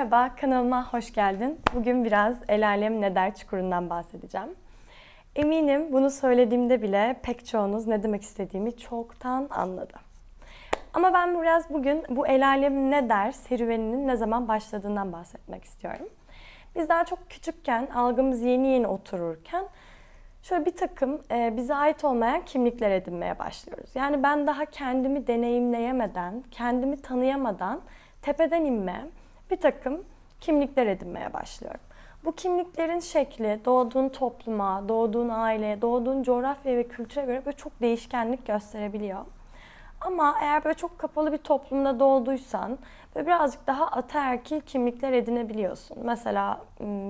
Merhaba, kanalıma hoş geldin. Bugün biraz El Alem Ne Çukuru'ndan bahsedeceğim. Eminim bunu söylediğimde bile pek çoğunuz ne demek istediğimi çoktan anladı. Ama ben biraz bugün bu El Alem Ne serüveninin ne zaman başladığından bahsetmek istiyorum. Biz daha çok küçükken, algımız yeni yeni otururken şöyle bir takım e, bize ait olmayan kimlikler edinmeye başlıyoruz. Yani ben daha kendimi deneyimleyemeden, kendimi tanıyamadan tepeden inme bir takım kimlikler edinmeye başlıyorum. Bu kimliklerin şekli doğduğun topluma, doğduğun aileye, doğduğun coğrafya ve kültüre göre böyle çok değişkenlik gösterebiliyor. Ama eğer böyle çok kapalı bir toplumda doğduysan böyle birazcık daha ataerkil kimlikler edinebiliyorsun. Mesela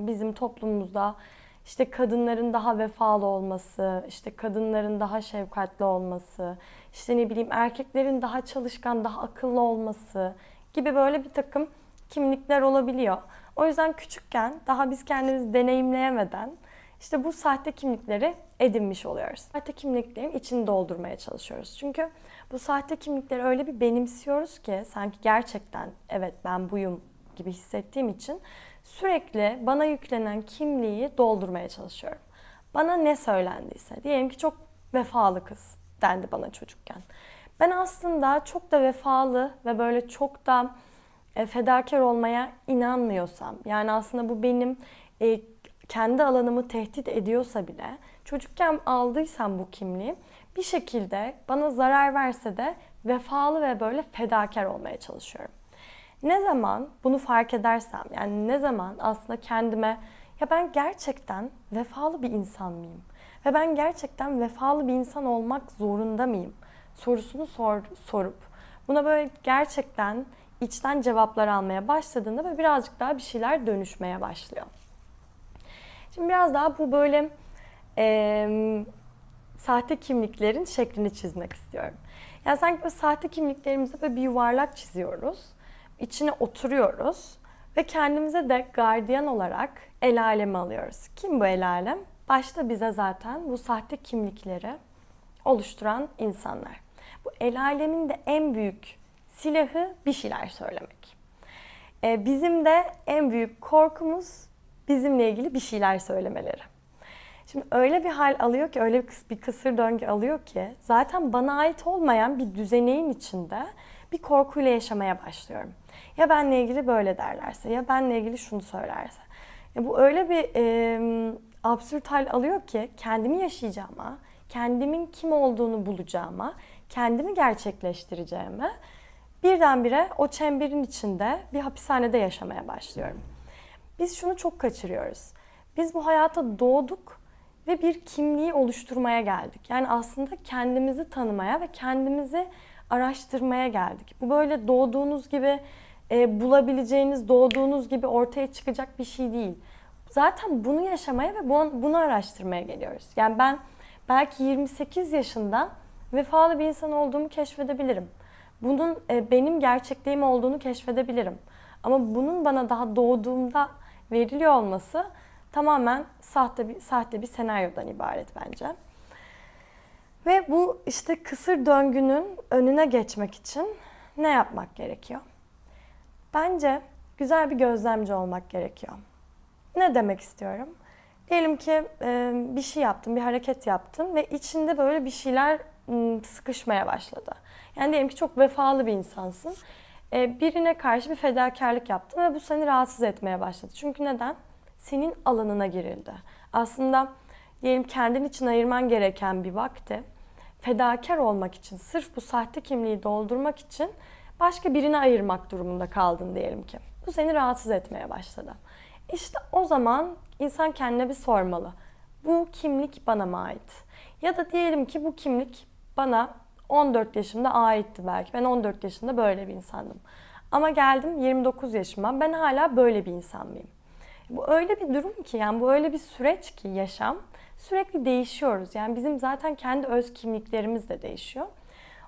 bizim toplumumuzda işte kadınların daha vefalı olması, işte kadınların daha şefkatli olması, işte ne bileyim erkeklerin daha çalışkan, daha akıllı olması gibi böyle bir takım kimlikler olabiliyor. O yüzden küçükken daha biz kendimizi deneyimleyemeden işte bu sahte kimlikleri edinmiş oluyoruz. Sahte kimliklerin içini doldurmaya çalışıyoruz. Çünkü bu sahte kimlikleri öyle bir benimsiyoruz ki sanki gerçekten evet ben buyum gibi hissettiğim için sürekli bana yüklenen kimliği doldurmaya çalışıyorum. Bana ne söylendiyse, diyelim ki çok vefalı kız dendi bana çocukken. Ben aslında çok da vefalı ve böyle çok da fedakar olmaya inanmıyorsam, yani aslında bu benim e, kendi alanımı tehdit ediyorsa bile çocukken aldıysam bu kimliği bir şekilde bana zarar verse de vefalı ve böyle fedakar olmaya çalışıyorum. Ne zaman bunu fark edersem, yani ne zaman aslında kendime ya ben gerçekten vefalı bir insan mıyım? Ve ben gerçekten vefalı bir insan olmak zorunda mıyım? Sorusunu sor, sorup buna böyle gerçekten içten cevaplar almaya başladığında ve birazcık daha bir şeyler dönüşmeye başlıyor. Şimdi biraz daha bu böyle e, sahte kimliklerin şeklini çizmek istiyorum. Yani sanki böyle sahte kimliklerimizde böyle bir yuvarlak çiziyoruz. içine oturuyoruz ve kendimize de gardiyan olarak el alemi alıyoruz. Kim bu el alem? Başta bize zaten bu sahte kimlikleri oluşturan insanlar. Bu el alemin de en büyük silahı bir şeyler söylemek. Ee, bizim de en büyük korkumuz bizimle ilgili bir şeyler söylemeleri. Şimdi öyle bir hal alıyor ki, öyle bir kısır döngü alıyor ki zaten bana ait olmayan bir düzeneğin içinde bir korkuyla yaşamaya başlıyorum. Ya benle ilgili böyle derlerse, ya benle ilgili şunu söylerse. Ya bu öyle bir e, absürt hal alıyor ki kendimi yaşayacağıma, kendimin kim olduğunu bulacağıma, kendimi gerçekleştireceğime birdenbire o çemberin içinde bir hapishanede yaşamaya başlıyorum. Biz şunu çok kaçırıyoruz. Biz bu hayata doğduk ve bir kimliği oluşturmaya geldik. Yani aslında kendimizi tanımaya ve kendimizi araştırmaya geldik. Bu böyle doğduğunuz gibi e, bulabileceğiniz, doğduğunuz gibi ortaya çıkacak bir şey değil. Zaten bunu yaşamaya ve bunu araştırmaya geliyoruz. Yani ben belki 28 yaşında vefalı bir insan olduğumu keşfedebilirim. Bunun e, benim gerçekliğim olduğunu keşfedebilirim. Ama bunun bana daha doğduğumda veriliyor olması tamamen sahte bir, sahte bir senaryodan ibaret bence. Ve bu işte kısır döngünün önüne geçmek için ne yapmak gerekiyor? Bence güzel bir gözlemci olmak gerekiyor. Ne demek istiyorum? Diyelim ki bir şey yaptın, bir hareket yaptın ve içinde böyle bir şeyler sıkışmaya başladı. Yani diyelim ki çok vefalı bir insansın. E, birine karşı bir fedakarlık yaptın ve bu seni rahatsız etmeye başladı. Çünkü neden? Senin alanına girildi. Aslında diyelim kendin için ayırman gereken bir vakti fedakar olmak için, sırf bu sahte kimliği doldurmak için başka birine ayırmak durumunda kaldın diyelim ki. Bu seni rahatsız etmeye başladı. İşte o zaman insan kendine bir sormalı. Bu kimlik bana mı ait? Ya da diyelim ki bu kimlik bana 14 yaşımda aitti belki. Ben 14 yaşında böyle bir insandım. Ama geldim 29 yaşıma ben hala böyle bir insan mıyım? Bu öyle bir durum ki yani bu öyle bir süreç ki yaşam. Sürekli değişiyoruz. Yani bizim zaten kendi öz kimliklerimiz de değişiyor.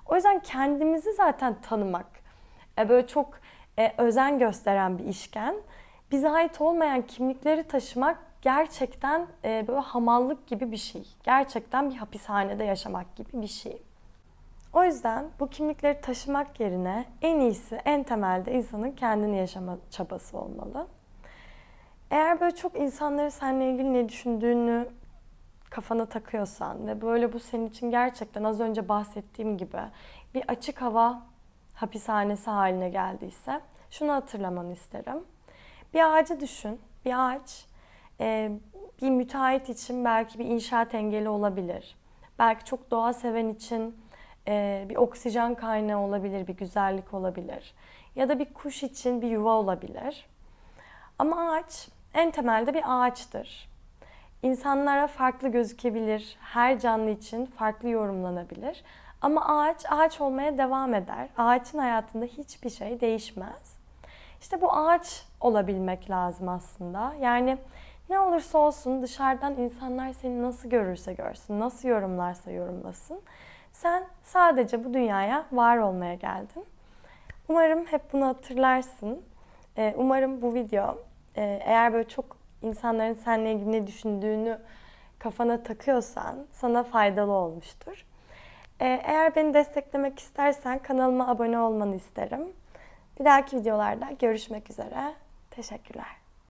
O yüzden kendimizi zaten tanımak e, böyle çok e, özen gösteren bir işken. Bize ait olmayan kimlikleri taşımak gerçekten e, böyle hamallık gibi bir şey. Gerçekten bir hapishanede yaşamak gibi bir şey. O yüzden bu kimlikleri taşımak yerine en iyisi, en temelde insanın kendini yaşama çabası olmalı. Eğer böyle çok insanların seninle ilgili ne düşündüğünü kafana takıyorsan ve böyle bu senin için gerçekten az önce bahsettiğim gibi bir açık hava hapishanesi haline geldiyse şunu hatırlamanı isterim. Bir ağacı düşün. Bir ağaç e, bir müteahhit için belki bir inşaat engeli olabilir. Belki çok doğa seven için e, bir oksijen kaynağı olabilir, bir güzellik olabilir. Ya da bir kuş için bir yuva olabilir. Ama ağaç en temelde bir ağaçtır. İnsanlara farklı gözükebilir, her canlı için farklı yorumlanabilir. Ama ağaç ağaç olmaya devam eder. Ağaçın hayatında hiçbir şey değişmez. İşte bu ağaç olabilmek lazım aslında. Yani ne olursa olsun dışarıdan insanlar seni nasıl görürse görsün, nasıl yorumlarsa yorumlasın. Sen sadece bu dünyaya var olmaya geldin. Umarım hep bunu hatırlarsın. Ee, Umarım bu video e, eğer böyle çok insanların seninle ilgili ne düşündüğünü kafana takıyorsan sana faydalı olmuştur. Ee, Eğer beni desteklemek istersen kanalıma abone olmanı isterim. Bir dahaki videolarda görüşmek üzere. Teşekkürler.